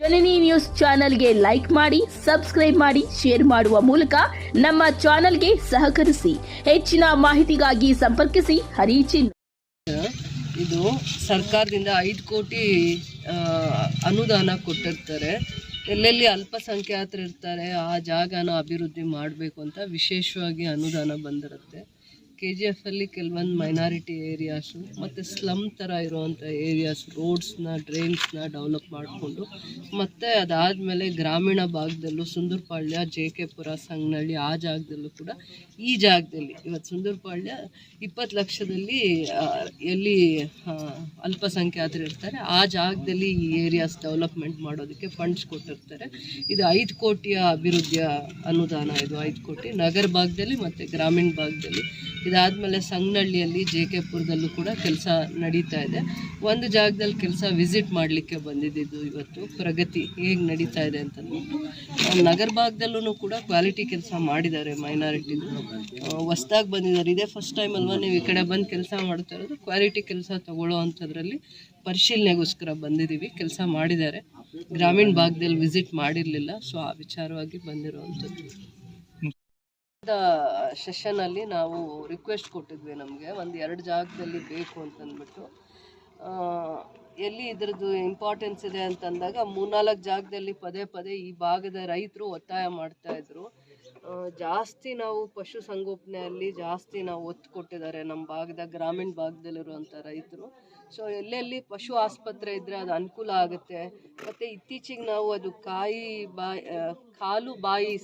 ಜನನಿ news ಚಾನೆಲ್ಗೆ like ಮಾಡಿ, subscribe ಮಾಡಿ, ಶೇರ್ ಮಾಡುವ ಮೂಲಕ ನಮ್ಮ ಚಾನೆಲ್ಗೆ ಸಹಕರಿಸಿ. ಹೆಚ್ಚಿನ ಮಾಹಿತಿಗಾಗಿ ಸಂಪರ್ಕಿಸಿ. ಹರಿಚಿನ್ ಇದು ಸರ್ಕಾರದಿಂದ ಐದು ಕೋಟಿ ಅನುದಾನ ಕೊಟ್ಟಿರ್ತಾರೆ. ಎಲ್ಲೆಲ್ಲಿ ಅಲ್ಪಸಂಖ್ಯಾತರು ಇರ್ತಾರೆ ಆ ಜಾಗನ ಅಭಿವೃದ್ಧಿ ಮಾಡಬೇಕು ಅಂತ ವಿಶೇಷವಾಗಿ ಅನುದಾನ ಬಂದಿರುತ್ತೆ. ಕೆ ಜಿ ಎಫಲ್ಲಿ ಕೆಲವೊಂದು ಮೈನಾರಿಟಿ ಏರಿಯಾಸು ಮತ್ತು ಸ್ಲಮ್ ಥರ ಇರುವಂಥ ಏರಿಯಾಸ್ ರೋಡ್ಸ್ನ ಡ್ರೈನ್ಸ್ನ ಡೆವಲಪ್ ಮಾಡಿಕೊಂಡು, ಮತ್ತು ಅದಾದಮೇಲೆ ಗ್ರಾಮೀಣ ಭಾಗದಲ್ಲೂ ಸುಂದರಪಾಳ್ಯ ಜೆ ಕೆ ಪುರ ಸಂಗನಹಳ್ಳಿ ಆ ಜಾಗದಲ್ಲೂ ಕೂಡ ಈ ಜಾಗದಲ್ಲಿ, ಇವತ್ತು ಸುಂದರಪಾಳ್ಯ ಇಪ್ಪತ್ತು ಲಕ್ಷದಲ್ಲಿ ಎಲ್ಲಿ ಅಲ್ಪಸಂಖ್ಯಾತರು ಇರ್ತಾರೆ, ಆ ಜಾಗದಲ್ಲಿ ಈ ಏರಿಯಾಸ್ ಡೆವಲಪ್ಮೆಂಟ್ ಮಾಡೋದಕ್ಕೆ ಫಂಡ್ಸ್ ಕೊಟ್ಟಿರ್ತಾರೆ. ಇದು ಐದು ಕೋಟಿಯ ಅಭಿವೃದ್ಧಿಯ ಅನುದಾನ ಇದು, ಐದು ಕೋಟಿ. ನಗರ ಭಾಗದಲ್ಲಿ ಮತ್ತು ಗ್ರಾಮೀಣ ಭಾಗದಲ್ಲಿ ಇದಾದಮೇಲೆ ಸಂಗನಹಳ್ಳಿಯಲ್ಲಿ ಜೆ ಕೆ ಪುರದಲ್ಲೂ ಕೂಡ ಕೆಲಸ ನಡೀತಾ ಇದೆ. ಒಂದು ಜಾಗದಲ್ಲಿ ಕೆಲಸ ವಿಸಿಟ್ ಮಾಡಲಿಕ್ಕೆ ಬಂದಿದ್ದು ಇವತ್ತು. ಪ್ರಗತಿ ಹೇಗೆ ನಡೀತಾ ಇದೆ ಅಂತಂದ್ಬಿಟ್ಟು. ನಗರ ಭಾಗದಲ್ಲೂ ಕೂಡ ಕ್ವಾಲಿಟಿ ಕೆಲಸ ಮಾಡಿದ್ದಾರೆ ಮೈನಾರಿಟಿ ಹೊಸ್ದಾಗಿ ಬಂದಿದ್ದಾರೆ. ಇದೇ ಫಸ್ಟ್ ಟೈಮ್ ಅಲ್ವಾ ನೀವು ಈ ಕಡೆ ಬಂದು ಕೆಲಸ ಮಾಡ್ತಾ ಇರೋದು? ಕ್ವಾಲಿಟಿ ಕೆಲಸ ತಗೊಳ್ಳೋ ಅಂಥದ್ರಲ್ಲಿ ಪರಿಶೀಲನೆಗೋಸ್ಕರ ಬಂದಿದ್ದೀವಿ. ಕೆಲಸ ಮಾಡಿದ್ದಾರೆ. ಗ್ರಾಮೀಣ ಭಾಗದಲ್ಲಿ ವಿಸಿಟ್ ಮಾಡಿರಲಿಲ್ಲ. ಸೊ ಆ ವಿಚಾರವಾಗಿ ಬಂದಿರುವಂಥದ್ದು. ಸೆಷನ್ ಅಲ್ಲಿ ನಾವು ರಿಕ್ವೆಸ್ಟ್ ಕೊಟ್ಟಿದ್ವಿ ನಮಗೆ. ಒಂದು ಎರಡು ಜಾಗದಲ್ಲಿ ಬೇಕು ಅಂತಂದ್ಬಿಟ್ಟು. ಎಲ್ಲಿ ಇದ್ರದ್ದು ಇಂಪಾರ್ಟೆನ್ಸ್ ಇದೆ ಅಂತಂದಾಗ ಮೂರ್ನಾಲ್ಕು ಜಾಗದಲ್ಲಿ ಪದೇ ಪದೇ ಈ ಭಾಗದ ರೈತರು ಒತ್ತಾಯ ಮಾಡ್ತಾ ಇದ್ರು. ಆ, ಜಾಸ್ತಿ ನಾವು ಪಶು ಸಂಗೋಪನೆಯಲ್ಲಿ ಜಾಸ್ತಿ ನಾವು ಒತ್ತು ಕೊಟ್ಟಿದ್ದಾರೆ ನಮ್ಮ ಭಾಗದ ಗ್ರಾಮೀಣ ಭಾಗದಲ್ಲಿರುವಂಥ ರೈತರು. ಸೊ ಎಲ್ಲೆಲ್ಲಿ ಪಶು ಆಸ್ಪತ್ರೆ ಇದ್ದರೆ ಅದು ಅನುಕೂಲ ಆಗುತ್ತೆ. ಮತ್ತು ಇತ್ತೀಚೆಗೆ ನಾವು ಅದು ಕಾಯಿ ಬಾಯಿ ಕಾಲು ಬಾಯಿ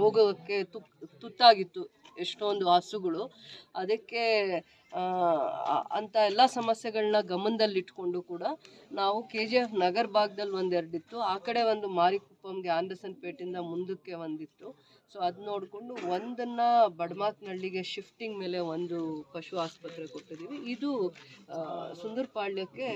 ರೋಗಕ್ಕೆ ತುತ್ತಾಗಿತ್ತು ಎಷ್ಟೊಂದು ಹಸುಗಳು. ಅದಕ್ಕೆ ಅಂತ ಎಲ್ಲ ಸಮಸ್ಯೆಗಳನ್ನ ಗಮನದಲ್ಲಿಟ್ಕೊಂಡು ಕೂಡ ನಾವು ಕೆ ಜಿ ಎಫ್ ನಗರ ಭಾಗದಲ್ಲಿ ಒಂದೆರಡಿತ್ತು. ಆ ಕಡೆ ಒಂದು ಮಾರಿಕುಪ್ಪಂಗೆ ಆಂಡರ್ಸನ್ ಪೇಟಿಂದ ಮುಂದಕ್ಕೆ ಒಂದಿತ್ತು ಸೊ ಅದು ನೋಡಿಕೊಂಡು ಒಂದನ್ನು ಬಡಮಾತ್ನಳ್ಳಿಗೆ ಶಿಫ್ಟಿಂಗ್ ಮೇಲೆ ಒಂದು ಪಶು ಆಸ್ಪತ್ರೆ ಕೊಟ್ಟಿದ್ದೀವಿ ಇದು ಸುಂದರಪಾಳ್ಯಕ್ಕೆ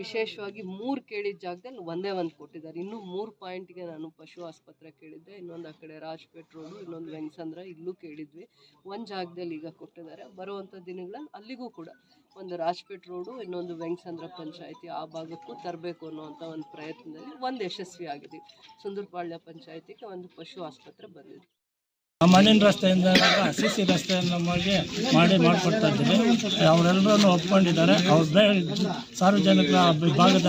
ವಿಶೇಷವಾಗಿ ಮೂರು ಕೇಳಿದ ಜಾಗದಲ್ಲಿ ಒಂದೇ ಒಂದು ಕೊಟ್ಟಿದ್ದಾರೆ. ಇನ್ನೂ ಮೂರು ಪಾಯಿಂಟ್ಗೆ ನಾನು ಪಶು ಆಸ್ಪತ್ರೆ ಕೇಳಿದ್ದೆ. ಇನ್ನೊಂದು ಆ ಕಡೆ ರಾಜ್ಪೇಟ್ ರೋಡು, ಇನ್ನೊಂದು ವೆಂಗಸಂದ್ರ ಇಲ್ಲೂ ಕೇಳಿದ್ವಿ. ಒಂದು ಜಾಗದಲ್ಲಿ ಈಗ ಕೊಟ್ಟಿದ್ದಾರೆ. ಬರುವಂಥ ದಿನಗಳಲ್ಲಿ ಅಲ್ಲಿಗೂ ಕೂಡ ಒಂದು ರಾಜ್ಪೇಟ್ ರೋಡು, ಇನ್ನೊಂದು ವೆಂಗಸಂದ್ರ ಪಂಚಾಯಿತಿ ಆ ಭಾಗಕ್ಕೂ ತರಬೇಕು ಅನ್ನುವಂಥ ಒಂದು ಪ್ರಯತ್ನದಲ್ಲಿ ಒಂದು ಯಶಸ್ವಿ ಆಗಿದೆ ಸುಂದರಪಾಳ್ಯ ಪಂಚಾಯತಿಗೆ ಒಂದು ಪಶು ಆಸ್ಪತ್ರೆ ಬಂದಿದೆ. ಮಣ್ಣಿನ ರಸ್ತೆಯಿಂದ ಸಿ ಸಿ ರಸ್ತೆಯನ್ನು ನಮಗೆ ಮಾಡಿ ಮಾಡಿಕೊಡ್ತಾ ಇದ್ದೀವಿ. ಅವರೆಲ್ಲರೂ ಒಪ್ಕೊಂಡಿದ್ದಾರೆ. ಅವ್ರ ಬೇ ಸಾರ್ವಜನಿಕರ ಭಾಗದ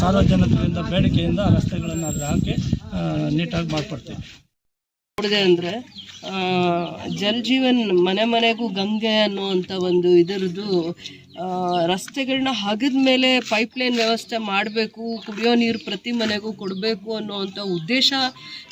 ಸಾರ್ವಜನಿಕರಿಂದ ಬೇಡಿಕೆಯಿಂದ ರಸ್ತೆಗಳನ್ನು ಅಲ್ಲಿ ಹಾಕಿ ನೀಟಾಗಿ ಮಾಡಿಕೊಡ್ತೀವಿ. ನೋಡಿದೆ ಅಂದರೆ ಜಲ್ ಮನೆ ಮನೆಗೂ ಗಂಗೆ ಅನ್ನುವಂಥ ಒಂದು ಇದರದ್ದು ರಸ್ತೆಗಳನ್ನ ಹಗದ ಮೇಲೆ ಪೈಪ್ಲೈನ್ ವ್ಯವಸ್ಥೆ ಮಾಡಬೇಕು, ಕುಡಿಯೋ ನೀರು ಪ್ರತಿ ಮನೆಗೂ ಕೊಡಬೇಕು ಅನ್ನೋವಂಥ ಉದ್ದೇಶ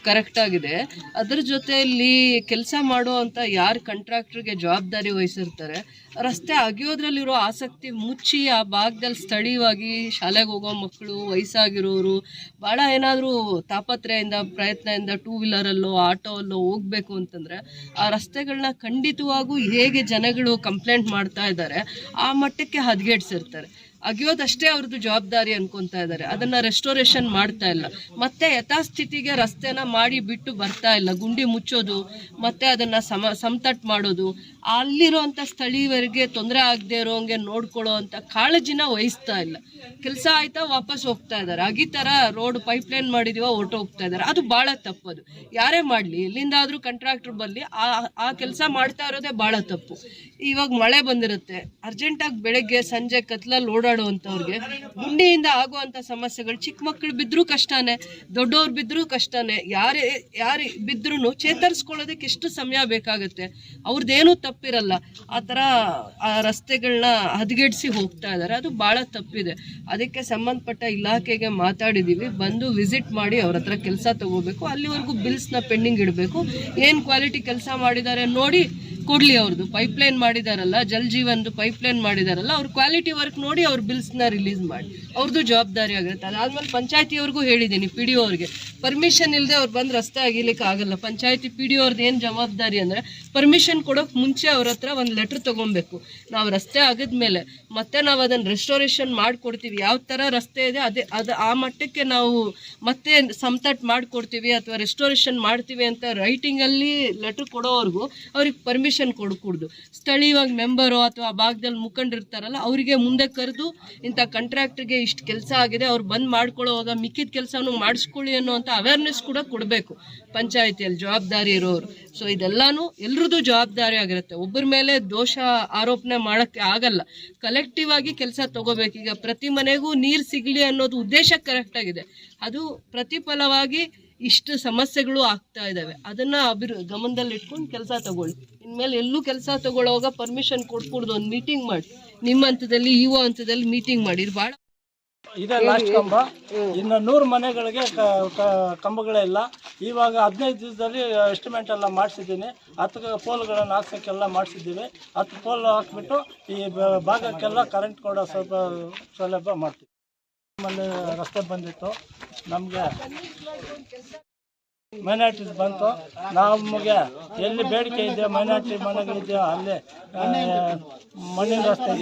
ಕರೆಕ್ಟಾಗಿದೆ ಅದರ ಜೊತೆಯಲ್ಲಿ ಕೆಲಸ ಮಾಡುವಂಥ ಯಾರು ಕಂಟ್ರಾಕ್ಟ್ರಿಗೆ ಜವಾಬ್ದಾರಿ ವಹಿಸಿರ್ತಾರೆ, ರಸ್ತೆ ಅಗೆಯೋದ್ರಲ್ಲಿರೋ ಆಸಕ್ತಿ ಮುಚ್ಚಿ ಆ ಭಾಗದಲ್ಲಿ ಸ್ಥಳೀಯವಾಗಿ ಶಾಲೆಗೆ ಹೋಗೋ ಮಕ್ಕಳು, ವಯಸ್ಸಾಗಿರೋರು ಭಾಳ ಏನಾದರೂ ತಾಪತ್ರೆಯಿಂದ ಪ್ರಯತ್ನದಿಂದ ಟೂ ವೀಲರಲ್ಲೋ ಆಟೋಲ್ಲೋ ಹೋಗಬೇಕು ಅಂತಂದರೆ ಆ ರಸ್ತೆಗಳನ್ನ ಖಂಡಿತವಾಗೂ ಹೇಗೆ ಜನಗಳು ಕಂಪ್ಲೇಂಟ್ ಮಾಡ್ತಾ ಇದ್ದಾರೆ, ಆ ಮಟ್ಟಕ್ಕೆ ಹದಗೆಡ್ಸಿರ್ತಾರೆ. ಅಗಿಯೋದಷ್ಟೇ ಅವ್ರದ್ದು ಜವಾಬ್ದಾರಿ ಅನ್ಕೊಂತಾ ಇದ್ದಾರೆ ಅದನ್ನ ರೆಸ್ಟೋರೇಷನ್ ಮಾಡ್ತಾ ಇಲ್ಲ. ಮತ್ತೆ ಯಥಾಸ್ಥಿತಿಗೆ ರಸ್ತೆನ ಮಾಡಿ ಬಿಟ್ಟು ಬರ್ತಾ ಇಲ್ಲ. ಗುಂಡಿ ಮುಚ್ಚೋದು, ಮತ್ತೆ ಅದನ್ನ ಸಮ, ಸಮತಟ್ ಮಾಡೋದು ಅಲ್ಲಿರುವಂಥ ಸ್ಥಳೀಯವರಿಗೆ ತೊಂದರೆ ಆಗದೆ ಇರೋಂಗೆ ನೋಡ್ಕೊಳ್ಳೋ ಅಂತ ಕಾಳಜಿನ ವಹಿಸ್ತಾ ಇಲ್ಲ. ಕೆಲಸ ಆಯ್ತಾ ವಾಪಸ್ ಹೋಗ್ತಾ ಇದ್ದಾರೆ ಅಗಿತರ ರೋಡ್ ಪೈಪ್ಲೈನ್ ಮಾಡಿದೀವ ಹೊರಟು ಹೋಗ್ತಾ ಇದ್ದಾರೆ ಅದು ಭಾಳ ತಪ್ಪದು. ಯಾರೇ ಮಾಡಲಿ, ಎಲ್ಲಿಂದಾದ್ರೂ ಕಾಂಟ್ರಾಕ್ಟರ್ ಬರಲಿ, ಆ ಆ ಕೆಲಸ ಮಾಡ್ತಾ ಇರೋದೇ ಭಾಳ ತಪ್ಪು. ಇವಾಗ ಮಳೆ ಬಂದಿರುತ್ತೆ. ಅರ್ಜೆಂಟಾಗಿ ಬೆಳಗ್ಗೆ ಸಂಜೆ ಕತ್ಲಲ್ಲಿ ಓಡಾಡುವಂಥವ್ರಿಗೆ. ಗುಂಡಿಯಿಂದ ಆಗುವಂತ ಸಮಸ್ಯೆಗಳು ಚಿಕ್ಕ ಮಕ್ಕಳು ಬಿದ್ದರೂ ಕಷ್ಟನೇ, ದೊಡ್ಡವ್ರು ಬಿದ್ದರೂ ಕಷ್ಟನೇ, ಯಾರೇ, ಯಾರು ಬಿದ್ರೂ ಚೇತರಿಸ್ಕೊಳ್ಳೋದಕ್ಕೆ ಎಷ್ಟು ಸಮಯ ಬೇಕಾಗುತ್ತೆ? ಅವ್ರದ್ದೇನೂ ತಪ್ಪಿರಲ್ಲ. ಆ ಥರ ಆ ರಸ್ತೆಗಳನ್ನ ಹದಗೆಡಿಸಿ ಹೋಗ್ತಾ ಇದ್ದಾರೆ ಅದು ಭಾಳ ತಪ್ಪಿದೆ. ಅದಕ್ಕೆ ಸಂಬಂಧಪಟ್ಟ ಇಲಾಖೆಗೆ ಮಾತಾಡಿದ್ದೀವಿ ಬಂದು ವಿಸಿಟ್ ಮಾಡಿ ಅವ್ರ ಹತ್ರ ಕೆಲಸ ತಗೋಬೇಕು. ಅಲ್ಲಿವರೆಗೂ ಬಿಲ್ಸ್ನ ಪೆಂಡಿಂಗ್ ಇಡಬೇಕು. ಏನು ಕ್ವಾಲಿಟಿ ಕೆಲಸ ಮಾಡಿದ್ದಾರೆ ನೋಡಿ ಕೊಡ್ಲಿ ಅವ್ರದ್ದು ಪೈಪ್ಲೈನ್ ಮಾಡಿದಾರಲ್ಲ, ಜಲ್ ಪೈಪ್ ಪೈಪ್ಲೈನ್ ಮಾಡಿದಾರಲ್ಲ, ಅವ್ರ ಕ್ವಾಲಿಟಿ ವರ್ಕ್ ನೋಡಿ ಅವ್ರ ಬಿಲ್ಸ್ನ ರಿಲೀಸ್ ಮಾಡಿ ಅವ್ರದ್ದು ಜವಾಬ್ದಾರಿ ಆಗುತ್ತೆ ಅದಾದ್ಮೇಲೆ ಪಂಚಾಯತಿಯವ್ರಿಗೂ ಹೇಳಿದ್ದೀನಿ ಪಿ ಡಿ ಅವ್ರಿಗೆ. ಪರ್ಮಿಷನ್ ಇಲ್ಲದೆ ಅವ್ರು ಬಂದು ರಸ್ತೆ ಆಗಿಲಿಕ್ಕೆ ಆಗಲ್ಲ. ಪಂಚಾಯತಿ ಪಿ ಡಿ ಅವ್ರದ್ದು ಏನು ಜವಾಬ್ದಾರಿ ಅಂದರೆ ಪರ್ಮಿಷನ್ ಕೊಡೋಕೆ ಮುಂಚೆ ಅವ್ರ ಹತ್ರ ಒಂದು ಲೆಟ್ರ್ ತೊಗೊಬೇಕು. ನಾವು ರಸ್ತೆ ಆಗಿದ್ಮೇಲೆ ಮತ್ತೆ ನಾವು ಅದನ್ನು ರೆಸ್ಟೋರೇಷನ್ ಮಾಡಿಕೊಡ್ತೀವಿ. ಯಾವ ಥರ ರಸ್ತೆ ಇದೆ, ಅದೇ, ಅದು ಆ ಮಟ್ಟಕ್ಕೆ ನಾವು ಮತ್ತೆ ಸಮತಟ್ಟು ಮಾಡಿಕೊಡ್ತೀವಿ ಅಥವಾ ರೆಸ್ಟೋರೇಷನ್ ಮಾಡ್ತೀವಿ ಅಂತ ರೈಟಿಂಗಲ್ಲಿ ಲೆಟ್ರ್ ಕೊಡೋವರೆಗೂ ಅವ್ರಿಗೆ ಪರ್ಮಿಷನ್ ಕೊಡ್ಕೂಡ್ದು. ಸ್ಥಳೀಯವಾಗಿ ಮೆಂಬರು ಅಥವಾ ಭಾಗದಲ್ಲಿ ಮುಖಂಡಿರ್ತಾರಲ್ಲ, ಅವರಿಗೆ ಮುಂದೆ ಕರೆದು ಇಂಥ ಕಾಂಟ್ರಾಕ್ಟ್ರಿಗೆ ಇಷ್ಟು ಕೆಲಸ ಆಗಿದೆ, ಅವ್ರು ಬಂದ್ ಮಾಡ್ಕೊಳ್ಳೋವಾಗ ಮಿಕ್ಕಿದ ಕೆಲಸನೂ ಮಾಡಿಸ್ಕೊಳ್ಳಿ ಅನ್ನೋಂಥ ಅವೇರ್ನೆಸ್ ಕೂಡ ಕೊಡಬೇಕು. ಪಂಚಾಯಿತಿಯಲ್ಲಿ ಜವಾಬ್ದಾರಿ ಇರೋರು. ಸೊ ಇದೆಲ್ಲಾನು ಎಲ್ರದ್ದು ಜವಾಬ್ದಾರಿ ಆಗಿರುತ್ತೆ. ಒಬ್ಬರ ಮೇಲೆ ದೋಷ ಆರೋಪಣೆ ಮಾಡೋಕ್ಕೆ ಆಗಲ್ಲ. ಕಲೆಕ್ಟಿವ್ ಆಗಿ ಕೆಲಸ ತಗೋಬೇಕು. ಈಗ ಪ್ರತಿ ಮನೆಗೂ ನೀರು ಸಿಗಲಿ ಅನ್ನೋದು ಉದ್ದೇಶ ಕರೆಕ್ಟ್ ಆಗಿದೆ. ಅದು ಪ್ರತಿಫಲವಾಗಿ ಇಷ್ಟು ಸಮಸ್ಯೆಗಳು ಆಗ್ತಾ ಇದ್ದಾವೆ ಅದನ್ನ ಅಭಿರು ಗಮನದಲ್ಲಿ ಇಟ್ಕೊಂಡು ಕೆಲಸ ತಗೊಳ್ಳಿ. ಇನ್ಮೇಲೆ ಎಲ್ಲೂ ಕೆಲಸ ತಗೊಳ್ಳೋವಾಗ ಪರ್ಮಿಷನ್ ಕೊಟ್ಕೊಡ್ದು ಒಂದು ಮೀಟಿಂಗ್ ಮಾಡಿ. ನಿಮ್ಮ ಹಂತದಲ್ಲಿ ಇಒ ಹಂತದಲ್ಲಿ ಮೀಟಿಂಗ್ ಮಾಡಿ. ಇದು ಭಾಳ ಇದೇ ಲಾಸ್ಟ್ ಕಂಬ. ಇನ್ನು ನೂರು ಮನೆಗಳಿಗೆ ಕಂಬಗಳೇ ಇಲ್ಲ. ಇವಾಗ ಹದಿನೈದು ದಿವಸದಲ್ಲಿ ಎಸ್ಟಿಮೇಟ್ ಎಲ್ಲ ಮಾಡಿಸಿದ್ದೀನಿ. ಹತ್ತು ಪೋಲ್ಗಳನ್ನು ಹಾಕ್ಸೋಕ್ಕೆಲ್ಲ ಮಾಡಿಸಿದ್ದೀವಿ. ಹತ್ತು ಪೋಲ್ ಹಾಕ್ಬಿಟ್ಟು ಈ ಭಾಗಕ್ಕೆಲ್ಲ ಕರೆಂಟ್ ಕೊಡೋ ಸ್ವಲ್ಪ ಸೌಲಭ್ಯ ಮಾಡ್ತೀವಿ. ನಮ್ಮಲ್ಲಿ ರಸ್ತೆ ಬಂದಿತ್ತು. ನಮಗೆ ಮೈನಾರಿಟೀಸ್ ಬಂತು. ನಮಗೆ ಎಲ್ಲಿ ಬೇಡಿಕೆ ಇದೆಯೋ ಮೈನಾರಿಟಿ ಮನೆಗಳಿದೆಯೋ ಅಲ್ಲಿ ಮಣ್ಣಿನ ರಸ್ತೆ